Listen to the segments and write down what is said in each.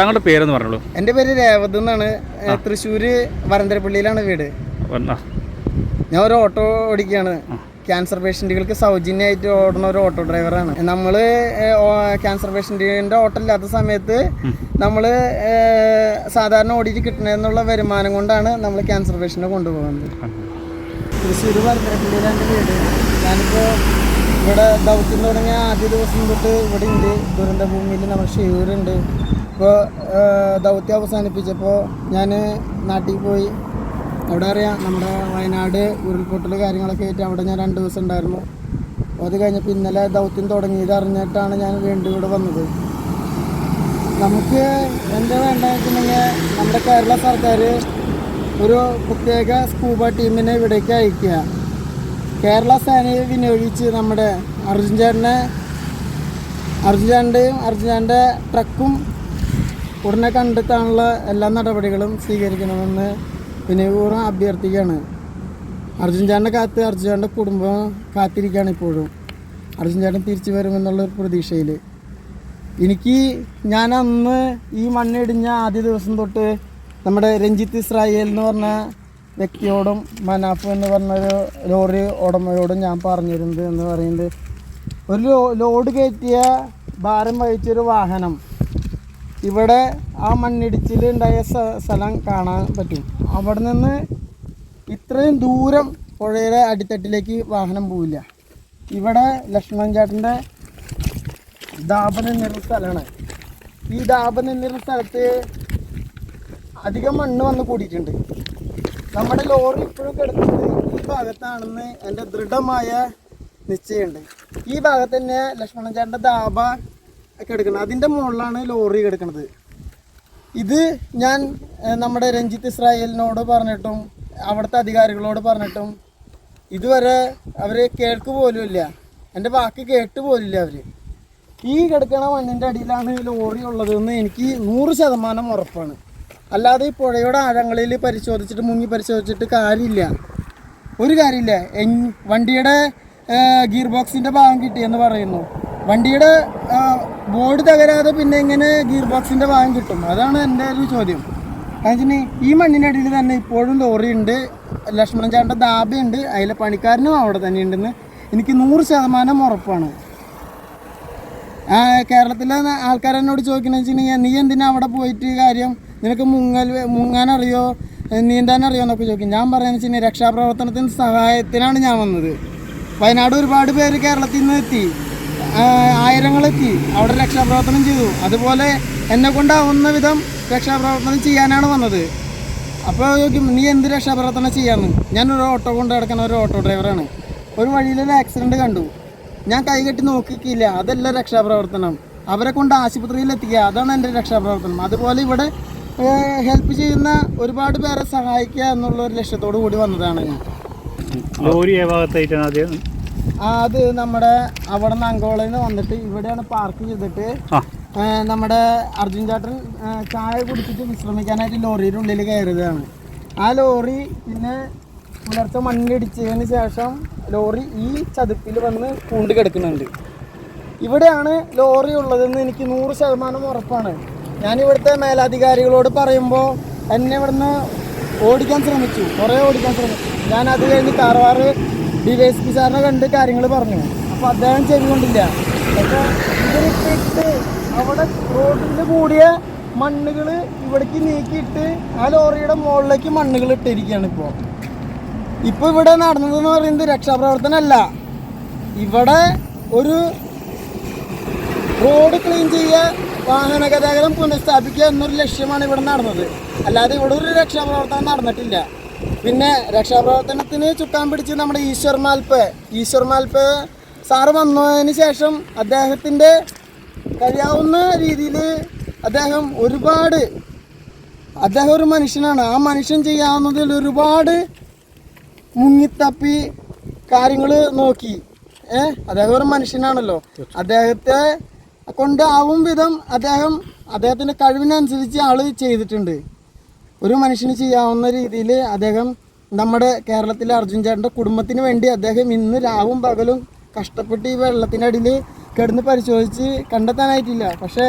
താങ്കളുടെ പേരെന്ന് പറഞ്ഞോളൂ. എന്റെ പേര് രേവത് എന്നാണ്. തൃശ്ശൂർ തൃശ്ശൂര് വരന്തരപ്പള്ളിയിലാണ് വീട്. ഞാൻ ഒരു ഓട്ടോ ഓടിക്കുകയാണ്. ക്യാൻസർ പേഷ്യന്റുകൾക്ക് സൗജന്യമായിട്ട് ഓടുന്ന ഒരു ഓട്ടോ ഡ്രൈവറാണ്. നമ്മൾ ക്യാൻസർ പേഷ്യന്റിന്റെ ഓട്ടോ ഇല്ലാത്ത സമയത്ത് നമ്മൾ സാധാരണ ഓടിയിട്ട് കിട്ടണമെന്നുള്ള വരുമാനം കൊണ്ടാണ് നമ്മൾ ക്യാൻസർ പേഷ്യന്റിനെ കൊണ്ടുപോകുന്നത്. തൃശ്ശൂർ വരന്തരപ്പള്ളിയിലാണ് വീട്. ഞാനിപ്പോൾ ഇവിടെ ദൗത്യം തുടങ്ങിയ ആദ്യ ദിവസം തൊട്ട് ഇവിടെ ഉണ്ട്. ദുരന്ത ഭൂമിയിൽ നമ്മൾ ഷെയ്യൂരുണ്ട് ഇപ്പോൾ ദൗത്യം അവസാനിപ്പിച്ചപ്പോൾ ഞാൻ നാട്ടിൽ പോയി. അവിടെ അറിയാം നമ്മുടെ വയനാട് ഉരുൾപൊട്ടൽ കാര്യങ്ങളൊക്കെ ആയിട്ട് അവിടെ ഞാൻ രണ്ട് ദിവസം ഉണ്ടായിരുന്നു. അപ്പോൾ അത് കഴിഞ്ഞപ്പോൾ ഇന്നലെ ദൗത്യം തുടങ്ങിയത് അറിഞ്ഞിട്ടാണ് ഞാൻ വീണ്ടും ഇവിടെ വന്നത്. നമുക്ക് എന്താ വേണ്ടതെന്ന് വെച്ചിട്ടുണ്ടെങ്കിൽ നമ്മുടെ കേരള സർക്കാർ ഒരു പ്രത്യേക സ്കൂബ ടീമിനെ ഇവിടേക്ക് അയക്കുക കേരള സേനയെ വിനിയോഗിച്ച് നമ്മുടെ അർജുൻ ചേട്ടനെ അർജുൻ ചേട്ടന്റെയും അർജുൻ ചേട്ടന്റെ ട്രക്കും ഉടനെ കണ്ടെത്താനുള്ള എല്ലാ നടപടികളും സ്വീകരിക്കണമെന്ന് വിനയപൂർവം അഭ്യർത്ഥിക്കുകയാണ്. അർജുൻ ചേട്ടന്റെ കാത്ത് അർജുൻ കുടുംബം കാത്തിരിക്കുകയാണ് ഇപ്പോഴും. അർജുൻ ചേട്ടൻ തിരിച്ചു വരുമെന്നുള്ള ഒരു പ്രതീക്ഷയിൽ എനിക്ക് ഞാൻ അന്ന് ഈ മണ്ണിടിഞ്ഞ ആദ്യ ദിവസം തൊട്ട് നമ്മുടെ രഞ്ജിത്ത് ഇസ്രായേൽ എന്ന് പറഞ്ഞ വ്യക്തിയോടും മനാഫ് എന്ന് പറഞ്ഞൊരു ലോറി ഉടമയോടും ഞാൻ പറഞ്ഞിരുന്നത് എന്ന് പറയുന്നത് ഒരു ലോഡ് കയറ്റിയ ഭാരം വഹിച്ചൊരു വാഹനം ഇവിടെ ആ മണ്ണിടിച്ചിൽ ഉണ്ടായ സ്ഥലം കാണാൻ പറ്റും. അവിടെ നിന്ന് ഇത്രയും ദൂരം പുഴയുടെ അടിത്തട്ടിലേക്ക് വാഹനം പോവില്ല. ഇവിടെ ലക്ഷ്മണൻ ചേട്ടന്റെ ദാപന നിന്നിരുന്ന സ്ഥലമാണ് ഈ ദാപന നിന്നിരുന്ന സ്ഥലത്ത് അധികം മണ്ണ് വന്ന് കൂടിയിട്ടുണ്ട്. നമ്മുടെ ലോറി ഇപ്പോഴും കിടക്കുന്നത് ഈ ഭാഗത്താണെന്ന് എന്റെ ദൃഢമായ നിശ്ചയമുണ്ട്. ഈ ഭാഗത്ത് തന്നെ ലക്ഷ്മണൻ ചേട്ടന്റെ ദാബ കിടക്കുന്നത് അതിന്റെ മുകളിലാണ് ലോറി കിടക്കുന്നത്. ഇത് ഞാൻ നമ്മുടെ രഞ്ജിത്ത് ഇസ്രായേലിനോട് പറഞ്ഞിട്ടും അവിടുത്തെ അധികാരികളോട് പറഞ്ഞിട്ടും ഇതുവരെ അവർ കേൾക്ക് പോലും ഇല്ല. എന്റെ വാക്ക് കേട്ട് പോലില്ല അവർ ഈ കിടക്കണ മണ്ണിന്റെ അടിയിലാണ് ലോറി ഉള്ളതെന്ന് എനിക്ക് നൂറ് ശതമാനം ഉറപ്പാണ്. അല്ലാതെ ഈ പുഴയുടെ ആഴങ്ങളിൽ പരിശോധിച്ചിട്ട് മുങ്ങി പരിശോധിച്ചിട്ട് കാര്യമില്ല. ഒരു കാര്യമില്ല. വണ്ടിയുടെ ഗിയർ ബോക്സിന്റെ ഭാഗം കിട്ടിയെന്ന് പറയുന്നു. വണ്ടിയുടെ ബോർഡ് തകരാതെ പിന്നെ എങ്ങനെ ഗിയർ ബോക്സിന്റെ ഭാഗം കിട്ടും. അതാണ് എന്റെ ഒരു ചോദ്യം. കാരണം ഈ മണ്ണിനടിയിൽ തന്നെ ഇപ്പോഴും ലോറി ഉണ്ട് ലക്ഷ്മണൻ ചാണ്ട ദാബയുണ്ട് അതിലെ പണിക്കാരനും അവിടെ തന്നെ ഉണ്ടെന്ന് എനിക്ക് നൂറ് ശതമാനം ഉറപ്പാണ്. കേരളത്തിലെ ആൾക്കാർ എന്നോട് ചോദിക്കണമെന്ന് വെച്ചിട്ടുണ്ടെങ്കിൽ നീ എന്തിനാ അവിടെ പോയിട്ട് കാര്യം? നിനക്ക് മുങ്ങൽ മുങ്ങാൻ അറിയോ നീന്താൻ അറിയോ എന്നൊക്കെ ചോദിക്കും. ഞാൻ പറയുന്നത് വെച്ചിട്ടുണ്ടെങ്കിൽ രക്ഷാപ്രവർത്തനത്തിന് സഹായത്തിനാണ് ഞാൻ വന്നത്. വയനാട് ഒരുപാട് പേര് കേരളത്തിൽ നിന്ന് എത്തി. ആ, ആയിരങ്ങളെത്തി അവിടെ രക്ഷാപ്രവർത്തനം ചെയ്തു. അതുപോലെ എന്നെ കൊണ്ടാവുന്ന വിധം രക്ഷാപ്രവർത്തനം ചെയ്യാനാണ് വന്നത്. അപ്പോൾ ചോദിക്കും നീ എന്ത് രക്ഷാപ്രവർത്തനം ചെയ്യാമെന്ന് ഞാനൊരു ഓട്ടോ കൊണ്ട് കിടക്കുന്ന ഒരു ഓട്ടോ ഡ്രൈവറാണ്. ഒരു വഴിയിലൊരു ആക്സിഡന്റ് കണ്ടു. ഞാൻ കൈകെട്ടി നോക്കിക്കില്ല അതല്ല രക്ഷാപ്രവർത്തനം. അവരെ കൊണ്ട് ആശുപത്രിയിൽ എത്തിക്കുക അതാണ് എന്റെ രക്ഷാപ്രവർത്തനം. അതുപോലെ ഇവിടെ ഹെൽപ്പ് ചെയ്യുന്ന ഒരുപാട് പേരെ സഹായിക്കുക എന്നുള്ള ഒരു ലക്ഷ്യത്തോടു കൂടി വന്നതാണ് ഞാൻ. ഭാഗത്തായിട്ടാണ് ആദ്യം അത് നമ്മുടെ അവിടെ നിന്ന് അങ്കോളയിൽ നിന്ന് വന്നിട്ട് ഇവിടെയാണ് പാർക്ക് ചെയ്തിട്ട് നമ്മുടെ അർജുൻ ചാട്ടൻ ചായ കുടിച്ചിട്ട് വിശ്രമിക്കാനായിട്ട് ലോറിയുടെ ഉള്ളിൽ കയറിയതാണ്. ആ ലോറി പിന്നെ പുലർച്ചെ മണ്ണിടിച്ചതിന് ശേഷം ലോറി ഈ ചതുപ്പിൽ വന്ന് കൂണ്ട് കിടക്കുന്നുണ്ട്. ഇവിടെയാണ് ലോറി ഉള്ളതെന്ന് എനിക്ക് നൂറ് ശതമാനം ഉറപ്പാണ്. ഞാൻ ഇവിടുത്തെ മേലധികാരികളോട് പറയുമ്പോൾ എന്നെ ഇവിടുന്ന് ഓടിക്കാൻ ശ്രമിച്ചു കുറേ ഓടിക്കാൻ ശ്രമിച്ചു. ഞാൻ അത് കഴിഞ്ഞ് Karwar D Y S P സാറിനെ കണ്ട് കാര്യങ്ങൾ പറഞ്ഞു. അപ്പോൾ അദ്ദേഹം ചെയ്തുകൊണ്ടില്ല അപ്പോൾ ഇവരിട്ടിട്ട് അവിടെ റോഡിന്റെ കൂടിയ മണ്ണുകൾ ഇവിടേക്ക് നീക്കിയിട്ട് ആ ലോറിയുടെ മുകളിലേക്ക് മണ്ണുകൾ ഇട്ടിരിക്കുകയാണ് ഇപ്പോൾ ഇപ്പോൾ ഇവിടെ നടന്നതെന്ന് പറയുന്നത് രക്ഷാപ്രവർത്തനമല്ല. ഇവിടെ ഒരു റോഡ് ക്ലീൻ ചെയ്യുക വാഹന ഗതാഗതം പുനഃസ്ഥാപിക്കുക എന്നൊരു ലക്ഷ്യമാണ് ഇവിടെ നടന്നത്. അല്ലാതെ ഇവിടെ ഒരു രക്ഷാപ്രവർത്തനം നടന്നിട്ടില്ല. പിന്നെ രക്ഷാപ്രവർത്തനത്തിന് ചുക്കാൻ പിടിച്ച് നമ്മുടെ ഈശ്വർ മാൽപ്പ് ഈശ്വർ മാൽപ്പ് സാറ് വന്നതിന് ശേഷം അദ്ദേഹത്തിന്റെ കഴിയാവുന്ന രീതിയിൽ അദ്ദേഹം ഒരുപാട് അദ്ദേഹം ഒരു മനുഷ്യനാണ്. ആ മനുഷ്യൻ ചെയ്യാവുന്നതിൽ ഒരുപാട് മുങ്ങിത്തപ്പി കാര്യങ്ങൾ നോക്കി. ഏ? അദ്ദേഹം ഒരു മനുഷ്യനാണല്ലോ. അദ്ദേഹത്തെ കൊണ്ടാവും വിധം അദ്ദേഹം അദ്ദേഹത്തിന്റെ കഴിവിനനുസരിച്ച് ആൾ ചെയ്തിട്ടുണ്ട്. ഒരു മനുഷ്യന് ചെയ്യാവുന്ന രീതിയിൽ അദ്ദേഹം നമ്മുടെ കേരളത്തിലെ അർജുൻ ചേട്ടന്റെ കുടുംബത്തിന് വേണ്ടി അദ്ദേഹം ഇന്ന് രാവും പകലും കഷ്ടപ്പെട്ട് ഈ വെള്ളത്തിനടിയിൽ കിടന്ന് പരിശോധിച്ച് കണ്ടെത്താനായിട്ടില്ല. പക്ഷേ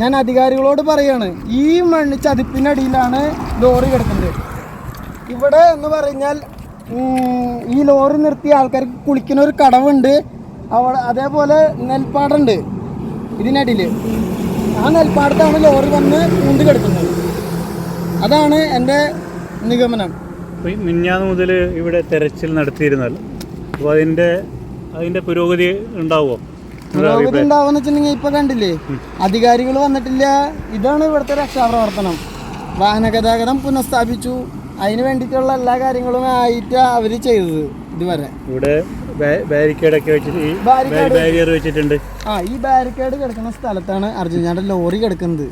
ഞാൻ അധികാരികളോട് പറയാണ് ഈ മണ്ണ് ചതിപ്പിനടിയിലാണ് ലോറി കിടക്കുന്നത്. ഇവിടെ എന്ന് പറഞ്ഞാൽ ഈ ലോറി നിർത്തി ആൾക്കാർക്ക് കുളിക്കുന്ന ഒരു കടവുണ്ട്. അവിടെ അതേപോലെ നെൽപ്പാടുണ്ട് ഇതിനടിയിൽ ആ നെൽപ്പാടത്താണ് ലോറി വന്ന് പൂണ്ട് കിടക്കുന്നത്. അതാണ് എന്റെ നിഗമനം. മിഞ്ഞാന്ന് മുതൽ ഇവിടെ തെരച്ചിൽ നടത്തിയിരുന്നാൽ അപ്പോൾ അതിന്റെ അതിന്റെ പുരോഗതി ഉണ്ടാവുമോ? പുരോഗതി ഉണ്ടാവുമെന്ന് വെച്ചിട്ടുണ്ടെങ്കിൽ ഇപ്പൊ കണ്ടില്ലേ അധികാരികൾ വന്നിട്ടില്ല. ഇതാണ് ഇവിടുത്തെ രക്ഷാപ്രവർത്തനം. വാഹന ഗതാഗതം പുനഃസ്ഥാപിച്ചു. അതിന് വേണ്ടിയിട്ടുള്ള എല്ലാ കാര്യങ്ങളും ആയിട്ട് അവർ ചെയ്തത് ഇതുവരെ. ഇവിടെ ബാരിക്കേഡൊക്കെ വെച്ചിട്ട് ബാരിയർ വെച്ചിട്ടുണ്ട്. ആ ഈ ബാരിക്കേഡ് കിടക്കുന്ന സ്ഥലത്താണ് അർജുനാന്റെ ലോറി കിടക്കുന്നത്.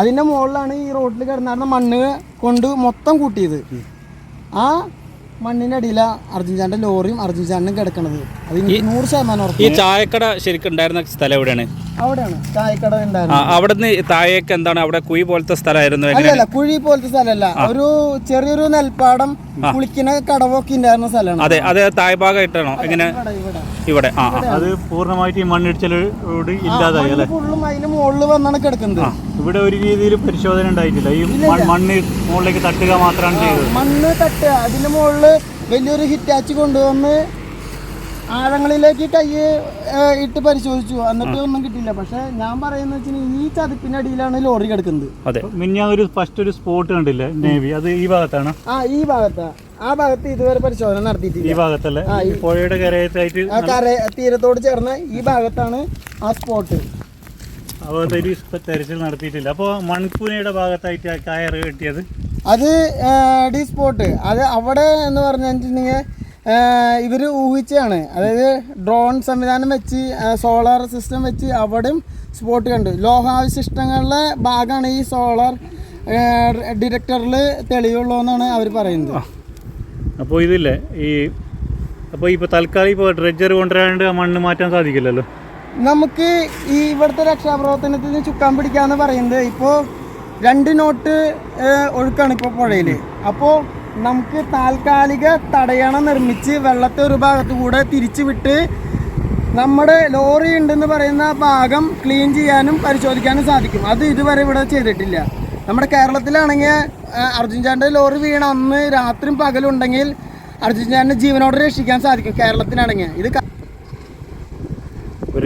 അതിന്റെ മുകളിലാണ് ഈ റോഡിൽ കിടന്നിരുന്ന മണ്ണ് കൊണ്ട് മൊത്തം കൂട്ടിയത്. ആ മണ്ണിനടിയിലാ അർജുൻചാന്റെ ലോറിയും അർജുൻചാണ്ടും കിടക്കണത്. അത് എനിക്ക് നൂറ് ശതമാനം ഈ ചായക്കട ശരിക്കും ഉണ്ടായിരുന്ന സ്ഥലം എവിടെയാണ്? അവിടെയാണ്. ചായക്കട ഉണ്ടായിരുന്നത് അവിടെ നിന്ന് താഴേക്ക് എന്താണ് അവിടെ കുഴി പോലത്തെ സ്ഥലമായിരുന്നു അല്ലല്ല കുഴി പോലത്തെ സ്ഥലമല്ല. ഒരു ചെറിയൊരു നെൽപ്പാടം കുളിക്കുന്ന കടവൊക്കെ ഉണ്ടായിരുന്ന സ്ഥലമാണ്. അതെ അത് താഴ്ഭാഗമായിട്ടാണോ എങ്ങനെ? ഇവിടെ ആ അത് പൂർണമായിട്ട് ഈ മണ്ണിടിച്ചിലോട് ഇല്ലാതായി അല്ലേ? അതിന് മുകളിൽ വന്നാണ് കിടക്കുന്നത്. ഇവിടെ ഒരു രീതിയിൽ പരിശോധന ഉണ്ടായിട്ടില്ല. ഈ മണ്ണ് മുകളിലേക്ക് തട്ടുക മാത്രമാണ് ചെയ്തത്. മണ്ണ് തട്ടുക. അതിന് മുകളിൽ വലിയൊരു ഹിറ്റാച്ച് കൊണ്ടുവന്ന് ആഴങ്ങളിലേക്ക് കൈ ഇട്ട് പരിശോധിച്ചു. എന്നിട്ട് ഒന്നും കിട്ടിയില്ല. പക്ഷെ ഞാൻ പറയുന്നത് വെച്ചാൽ ഈ ചതിപ്പിന്റെ അടിയിലാണ് ലോറി കിടക്കുന്നത്. അതെ. മിന്നാ ഒരു ഫസ്റ്റ് ഒരു സ്പോട്ട് കണ്ടില്ലേ? നേവി അത് ഈ ഭാഗത്താണ്. ആ ഈ ഭാഗത്താ. ആ ഭാഗത്ത് ഇതുവരെ പരിശോധന നടത്തിയിട്ടില്ല. ഈ ഭാഗത്തല്ലേ? ഭാഗത്തല്ലേ ഈ പുഴയുടെ കരയത്തായിട്ട് ആ കര തീരത്തോട് ചേർന്ന് ഈ ഭാഗത്താണ് ആ സ്പോട്ട് ആ ഭാഗത്തായിട്ട് തെരച്ചിൽ നടത്തിയിട്ടില്ല. അപ്പോൾ മൺപൂനയുടെ ഭാഗത്തായിട്ട് ആ കയറ് കെട്ടിയത്? അത് ഡി സ്പോട്ട്. അത് അവിടെ എന്ന് പറഞ്ഞു കഴിഞ്ഞിട്ടുണ്ടെങ്കിൽ ഇവർ ഊഹിച്ചാണ് അതായത് ഡ്രോൺ സംവിധാനം വെച്ച് സോളാർ സിസ്റ്റം വെച്ച് അവിടെയും സ്പോട്ട് കണ്ടു. ലോഹാവശിഷ്ടങ്ങളുടെ ഭാഗമാണ് ഈ സോളാർ ഡിറ്റക്ടറിൽ തെളിവുള്ളൂ എന്നാണ് അവർ പറയുന്നത്. അപ്പോൾ ഇതില്ലേ ഈ അപ്പോൾ ഇപ്പോൾ തൽക്കാലം ഇപ്പോൾ ഡ്രെഡ്ജർ കൊണ്ടുവരാണ്ട് മണ്ണ് മാറ്റാൻ സാധിക്കില്ലല്ലോ? നമുക്ക് ഈ ഇവിടുത്തെ രക്ഷാപ്രവർത്തനത്തിന് ചുക്കാൻ പിടിക്കാന്ന് പറയുന്നത് ഇപ്പോൾ രണ്ട് നോട്ട് ഒഴുക്കാണ് ഇപ്പോൾ പുഴയിൽ അപ്പോൾ നമുക്ക് താൽക്കാലിക തടയണ നിർമ്മിച്ച് വെള്ളത്തെ ഒരു ഭാഗത്ത് കൂടെ തിരിച്ചു വിട്ട് നമ്മുടെ ലോറി ഉണ്ടെന്ന് പറയുന്ന ഭാഗം ക്ലീൻ ചെയ്യാനും പരിശോധിക്കാനും സാധിക്കും. അത് ഇതുവരെ ഇവിടെ ചെയ്തിട്ടില്ല. നമ്മുടെ കേരളത്തിലാണെങ്കിൽ അർജുൻ ചാന്റെ ലോറി വീണ അന്ന് രാത്രിയും പകലുണ്ടെങ്കിൽ അർജുൻ ചാന്റെ ജീവനോട് രക്ഷിക്കാൻ സാധിക്കും കേരളത്തിലാണെങ്കിൽ ഇത്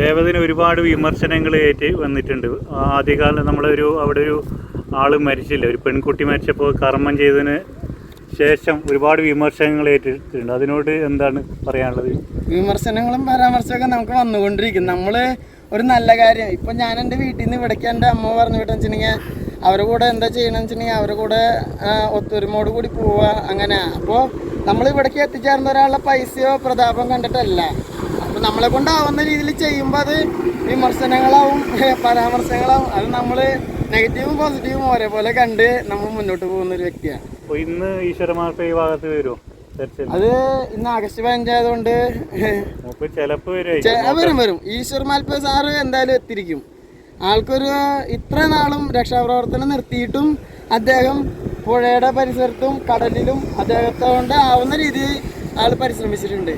രേവതിന് ഒരുപാട് വിമർശനങ്ങൾ ഏറ്റ് വന്നിട്ടുണ്ട്. ആദ്യകാലം നമ്മളൊരു അവിടെ ഒരു ആൾ മരിച്ചില്ല. ഒരു പെൺകുട്ടി മരിച്ചപ്പോൾ കർമ്മം ചെയ്തതിന് ശേഷം ഒരുപാട് വിമർശനങ്ങൾ ഏറ്റെടുത്തിട്ടുണ്ട് അതിനോട് എന്താണ് പറയാനുള്ളത്? വിമർശനങ്ങളും പരാമർശമൊക്കെ നമുക്ക് വന്നുകൊണ്ടിരിക്കും. നമ്മൾ ഒരു നല്ല കാര്യം. ഇപ്പം ഞാൻ എന്റെ വീട്ടിൽ നിന്ന് ഇവിടേക്ക് എന്റെ അമ്മ പറഞ്ഞു വിട്ടെന്ന് വെച്ചിട്ടുണ്ടെങ്കിൽ അവരുടെ കൂടെ എന്താ ചെയ്യണമെന്ന് വെച്ചിട്ടുണ്ടെങ്കിൽ അവരുടെ കൂടെ ഒത്തൊരുമോട് കൂടി പോവുക അങ്ങനെ. അപ്പോൾ നമ്മൾ ഇവിടേക്ക് എത്തിച്ചേർന്ന ഒരാളുടെ പൈസയോ പ്രതാപം കണ്ടിട്ടല്ല. അപ്പം നമ്മളെ കൊണ്ടാവുന്ന രീതിയിൽ ചെയ്യുമ്പോൾ അത് വിമർശനങ്ങളാവും പരാമർശങ്ങളാവും. അത് നമ്മൾ നെഗറ്റീവും പോസിറ്റീവും ഒരേപോലെ കണ്ട് നമ്മൾ മുന്നോട്ട് പോകുന്ന ഒരു വ്യക്തിയാണ്. അപ്പോൾ ഇന്ന് ഈശ്വരമാർക്ക് ഈ ഭാഗത്ത് വരുമോ അത് ഇന്ന് ആഗസ്റ്റ് പതിനഞ്ചായതുകൊണ്ട് വരും വരും ഈശ്വർ മാൽപ്പ സാറ് എന്തായാലും എത്തിരിക്കും ആൾക്കൊരു ഇത്ര നാളും രക്ഷാപ്രവർത്തനം നിർത്തിയിട്ടും അദ്ദേഹം പുഴയുടെ പരിസരത്തും കടലിലും അദ്ദേഹത്തെ കൊണ്ട് ആവുന്ന രീതിയിൽ ആൾ പരിശ്രമിച്ചിട്ടുണ്ട്.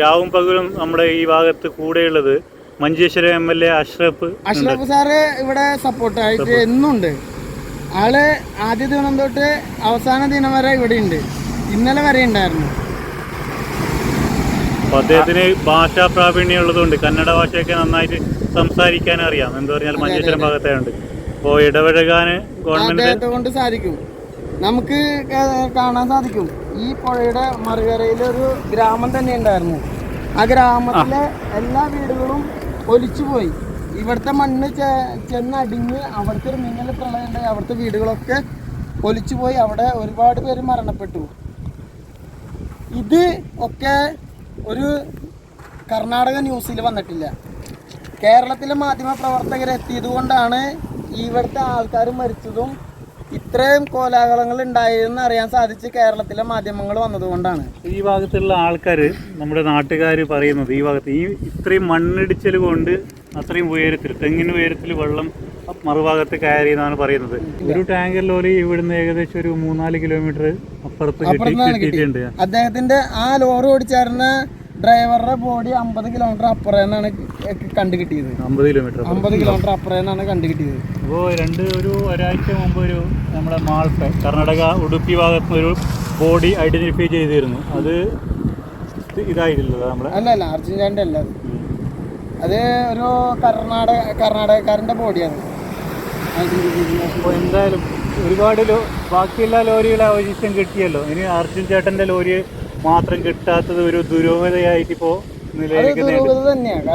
രാവും പകലും നമ്മുടെ ഈ ഭാഗത്ത് കൂടെയുള്ളത് Manjeshwaram M L A Ashraf Ashraf sir ഇവിടെ സപ്പോർട്ടായിട്ട് എന്നുണ്ട്. ആൾ ആദ്യ ദിനം തൊട്ട് അവസാന ദിനം വരെ ഇവിടെ ഉണ്ട്. ഇന്നലെ വരെ ഉണ്ടായിരുന്നു. അദ്ദേഹത്തിന് ഭാഷാ പ്രാവീണ്യം ഉള്ളതുകൊണ്ട് കന്നഡ ഭാഷയൊക്കെ നന്നായിട്ട് സംസാരിക്കാൻ അറിയാം. എന്ന് പറഞ്ഞാൽ മഞ്ചേശ്വരം ഭാഗത്തായുണ്ട്. അപ്പോ ഇടപഴകാന് ഗവൺമെന്റ് കൊണ്ട് സാധിക്കും. നമുക്ക് കാണാൻ സാധിക്കും. ഈ പുഴയുടെ മറുകരയിൽ ഒരു ഗ്രാമം തന്നെ ഉണ്ടായിരുന്നു. ആ ഗ്രാമത്തിലെ എല്ലാ വീടുകളും ഒലിച്ചുപോയി. ഇവിടുത്തെ മണ്ണ് ചെന്നടിഞ്ഞ് അവിടുത്തെ ഒരു മിന്നൽ പ്രളയം ഉണ്ടായി അവിടുത്തെ വീടുകളൊക്കെ ഒലിച്ചുപോയി. അവിടെ ഒരുപാട് പേര് മരണപ്പെട്ടു. ഇത് ഒക്കെ ഒരു കർണാടക ന്യൂസിൽ വന്നിട്ടില്ല. കേരളത്തിലെ മാധ്യമ പ്രവർത്തകർ എത്തിയത് കൊണ്ടാണ് ഇവിടുത്തെ ആൾക്കാർ മരിച്ചതും ഇത്രയും കോലാഹലങ്ങൾ ഉണ്ടായിരുന്നു അറിയാൻ സാധിച്ച് കേരളത്തിലെ മാധ്യമങ്ങൾ വന്നതുകൊണ്ടാണ്. ഈ ഭാഗത്തുള്ള ആൾക്കാർ നമ്മുടെ നാട്ടുകാർ പറയുന്നത് ഈ ഭാഗത്ത് ഈ ഇത്രയും മണ്ണിടിച്ചൽ കൊണ്ട് അത്രയും ഉയരത്തിൽ തെങ്ങിന് ഉയരത്തിൽ വെള്ളം മറുഭാഗത്ത് കയറി എന്നാണ് പറയുന്നത്. ഒരു ടാങ്കർ ലോറി ഇവിടുന്ന് ഏകദേശം ഒരു മൂന്നാൽ കിലോമീറ്റർ അപ്പുറത്ത് കിട്ടിയിട്ടുണ്ട്. അദ്ദേഹത്തിന്റെ ആ ലോറി ഓടിച്ചായിരുന്ന ഡ്രൈവറുടെ ബോഡി അമ്പത് കിലോമീറ്റർ അപ്പുറം എന്നാണ് കണ്ടു കിട്ടിയത് അമ്പത് കിലോമീറ്റർ അമ്പത് കിലോമീറ്റർ അപ്പുറം എന്നാണ് കണ്ടു കിട്ടിയത് അപ്പോൾ രണ്ട് ഒരു ഒരാഴ്ച മുമ്പ് ഒരു നമ്മുടെ മാൾപ്പ കർണാടക ഉടുപ്പി ഭാഗത്ത് ഒരു ബോഡി ഐഡന്റിഫൈ ചെയ്തിരുന്നു. അത് ഇത് ഇതായിട്ടില്ലല്ലോ നമ്മളെ അല്ല അല്ല അർജന്റീനയുടെ അല്ല അത്. അത് ഒരു കർണാടക കർണാടകക്കാരന്റെ ബോഡിയാണ്. അപ്പോൾ എന്തായാലും ഒരുപാട് ബാക്കിയുള്ള ലോറികളെ അവശിഷ്ടം കിട്ടിയല്ലോ. ഇനി അർജുൻ ചേട്ടന്റെ ലോറി മാത്രം കിട്ടാത്തത് ഒരു ദുരൂഹതയായിട്ട് ഇപ്പോൾ നിലയിലേക്ക് നിലനിൽക്കുന്നുണ്ട് തന്നെയാണ്.